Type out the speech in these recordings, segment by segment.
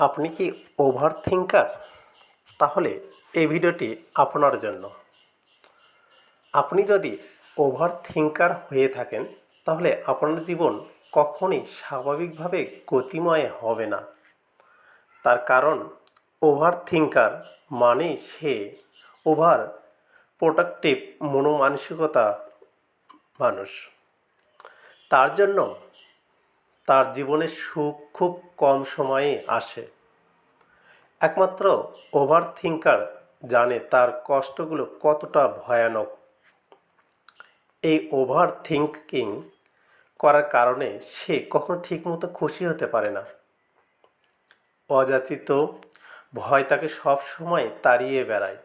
আপনি কি over thinker তাহলে এই ভিডিওটি আপনার জন্য। আপনি যদি ওভার থিঙ্কার হয়ে থাকেন, তাহলে আপনার জীবন কখনই স্বাভাবিকভাবে গতিময় হবে না। তার কারণ ওভার থিঙ্কার মানেই সে ওভার প্রোডাক্টিভ মনোমানসিকতা মানুষ। তার জন্য তার জীবনের সুখ খুব কম সময়ে আসে। একমাত্র ওভার থিঙ্কার জানে তার কষ্টগুলো কতটা ভয়ানক। এই ওভার থিঙ্কিং করার কারণে সে কখনো ঠিকমতো খুশি হতে পারে না। অযাচিত ভয় তাকে সব সময় তাড়িয়ে বেড়ায়।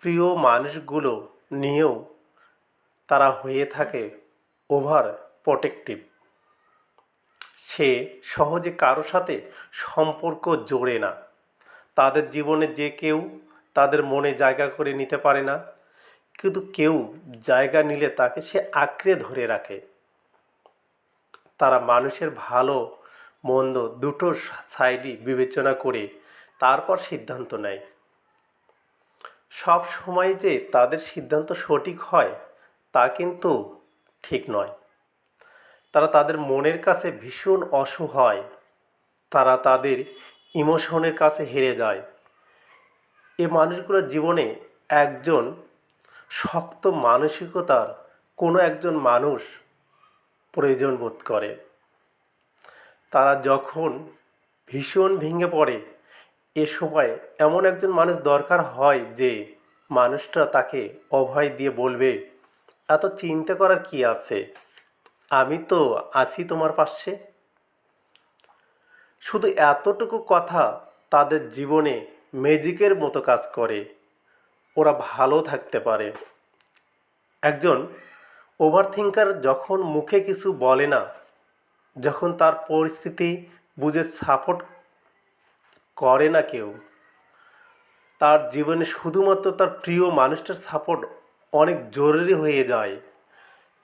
প্রিয় মানুষগুলো নিয়েও তারা হয়ে থাকে ওভার প্রোটেক্টিভ সে সহজে কারও সাথে সম্পর্ক জোড়ে না। তাদের জীবনে যে কেউ তাদের মনে জায়গা করে নিতে পারে না, কিন্তু কেউ জায়গা নিলে তাকে সে আঁকড়ে ধরে রাখে। তারা মানুষের ভালো, মন্দ দুটো সাইডই বিবেচনা করে তারপর সিদ্ধান্ত নেয়। সব সময় যে তাদের সিদ্ধান্ত সঠিক হয়, তা কিন্তু ঠিক নয়। তারা তাদের মনের কাছে ভীষণ অসহায় তারা তাদের ইমোশনের কাছে হেরে যায়। এ মানুষগুলোর জীবনে একজন শক্ত মানসিকতার কোনো একজন মানুষ প্রয়োজন বোধ করে। তারা যখন ভীষণ ভেঙে পড়ে, এ সময় এমন একজন মানুষ দরকার হয় যে মানুষটা তাকে অভয় দিয়ে বলবে, এত চিন্তা করার কি আছে? আমি তো আছি তোমার পাশে। শুধু এতটুকু কথা তাদের জীবনে ম্যাজিকের মতো কাজ করে। ওরা ভালো থাকতে পারে। একজন ওভার থিঙ্কার যখন মুখে কিছু বলে না, যখন তার পরিস্থিতি বুঝে সাপোর্ট করে না কেউ, তার জীবনে শুধুমাত্র তার প্রিয় মানুষটার সাপোর্ট অনেক জরুরি হয়ে যায়।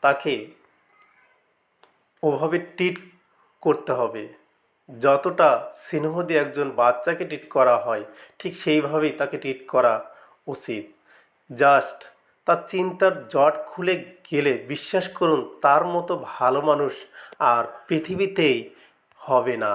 তাকে ওভাবে ট্রিট করতে হবে। যতটা স্নেহ দিয়ে একজন বাচ্চাকে ট্রিট করা হয়, ঠিক সেইভাবেই তাকে ট্রিট করা উচিত। জাস্ট তার চিন্তার জট খুলে গেলে বিশ্বাস করুন, তার মতো ভালো মানুষ আর পৃথিবীতেই হবে না।